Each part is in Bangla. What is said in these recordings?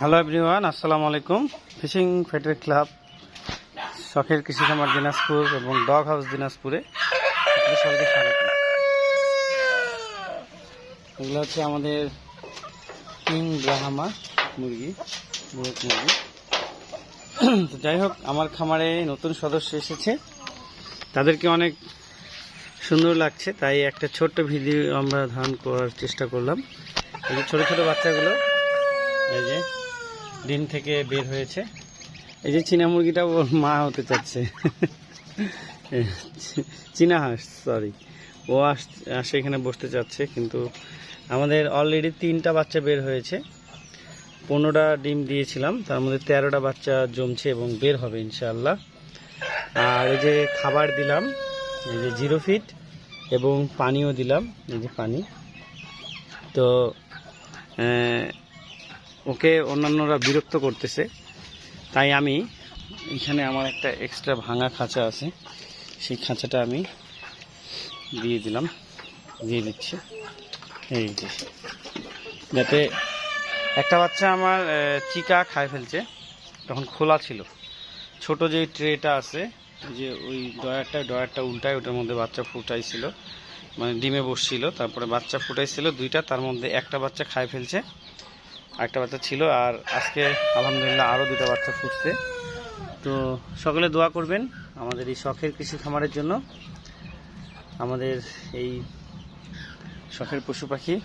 হ্যালো এভরিওয়ান আসসালামু আলাইকুম ফিশিং ফেডারেল ক্লাব শখের কৃষি খামার দিনাজপুর এবং ডগ হাউস দিনাজপুরে সবাইকে স্বাগত। এগুলো হচ্ছে আমাদের কিং ব্রাহামা মুরগি মুরগ মুরগি। তো যাই হোক, আমার খামারে নতুন সদস্য এসেছে। তাদেরকে অনেক সুন্দর লাগছে, তাই একটা ছোট্ট ভিডিও আমরা ধারণ করার চেষ্টা করলাম। এই ছোটো ছোটো বাচ্চাগুলো, এই যে ডিম থেকে বের হয়েছে। এই যে চীনা মুরগিটা ওর মা হতে চাচ্ছে। চীনা হাঁস সরি ও আস এখানে বসতে চাচ্ছে, কিন্তু আমাদের অলরেডি তিনটা বাচ্চা বের হয়েছে। পনেরোটা ডিম দিয়েছিলাম, তার মধ্যে তেরোটা বাচ্চা জমছে এবং বের হবে ইনশাআল্লাহ। আর এই যে খাবার দিলাম, এই যে জিরো ফিট এবং পানিও দিলাম, এই যে পানি। তো ওকে অন্যান্যরা বিরক্ত করতেছে। তাই আমি এখানে আমার একটা এক্সট্রা ভাঙা খাঁচা আছে। সেই খাঁচাটা আমি দিয়ে দিলাম, দিয়ে দিচ্ছি। এই যে। যাতে একটা বাচ্চা আমার চিকা খায় ফেলছে, তখন খোলা ছিল। ছোট যে ট্রেটা আছে, যে ওই ডয়ারটা ডয়ারটা উল্টায় ওটার মধ্যে বাচ্চা ফুটাইছিল। মানে ডিমে বসছিল, তারপরে বাচ্চা ফুটাইছিল দুইটা, তার মধ্যে একটা বাচ্চা খায় ফেলছে। একটা বাচ্চা ছিল আর আজকে আলহামদুলিল্লাহ আরও দুটো বাচ্চা ফুটছে। তো সকলে দোয়া করবেন আমাদের এই শখের কৃষি খামারের জন্য। আমাদের এই শখের পশু পাখি।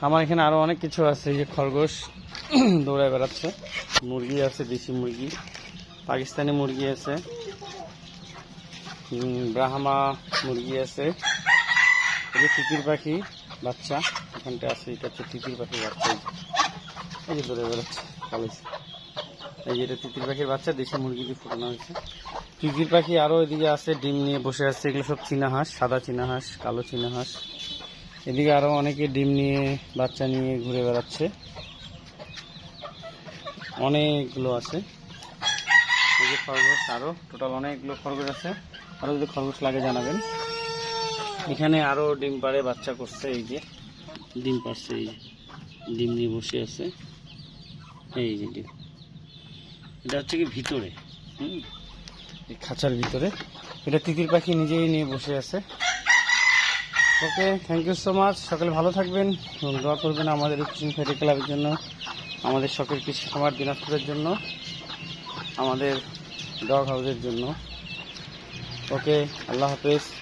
আমার এখানে আরও অনেক কিছু আছে, এই যে খরগোশ দৌড়ায় বেড়াচ্ছে। মুরগি আছে, দেশি মুরগি। পাকিস্তানি মুরগি আছে। ব্রাহ্মা মুরগি আছে। এই যে পাখি। বাচ্চা এখানটা আছে, এটা হচ্ছে তিতির পাখির বাচ্চা। এই যে। দৌড়ে বেড়াচ্ছে কালেজ এই যে এটা তিতির পাখির বাচ্চা দেশি মুরগি দিয়ে ফুটানো হয়েছে। তিতির পাখি আরও এদিকে আছে, ডিম নিয়ে বসে আছে, এগুলো সব চীনা হাঁস, সাদা চীনা হাঁস, কালো চীনা হাঁস। এদিকে আরও অনেকে ডিম নিয়ে, বাচ্চা নিয়ে ঘুরে বেড়াচ্ছে। অনেকগুলো আছে। এই যে খরগোশ আরও টোটাল অনেকগুলো খরগোশ আছে। আরও যদি খরগোশ লাগে জানাবেন। এখানে আরও ডিম পাড়ে বাচ্চা করছে, এই যে। ডিম পাড়ছে, এই যে। ডিম নিয়ে বসে আছে। এই যে ডিম। এটা হচ্ছে কি ভিতরে? হুম। এই খাঁচার ভিতরে। এটা তিতির পাখি নিজেই নিয়ে বসে আছে। Okay thank you so much সকালে ভালো থাকবেন এবং দোয়া করবেন আমাদের উচ্চিন ফেটে ক্লাবের জন্য, আমাদের শখের কৃষি খামার দিনাজপুরের জন্য, আমাদের ডগ হাউসের জন্য। ওকে, আল্লাহ হাফেজ।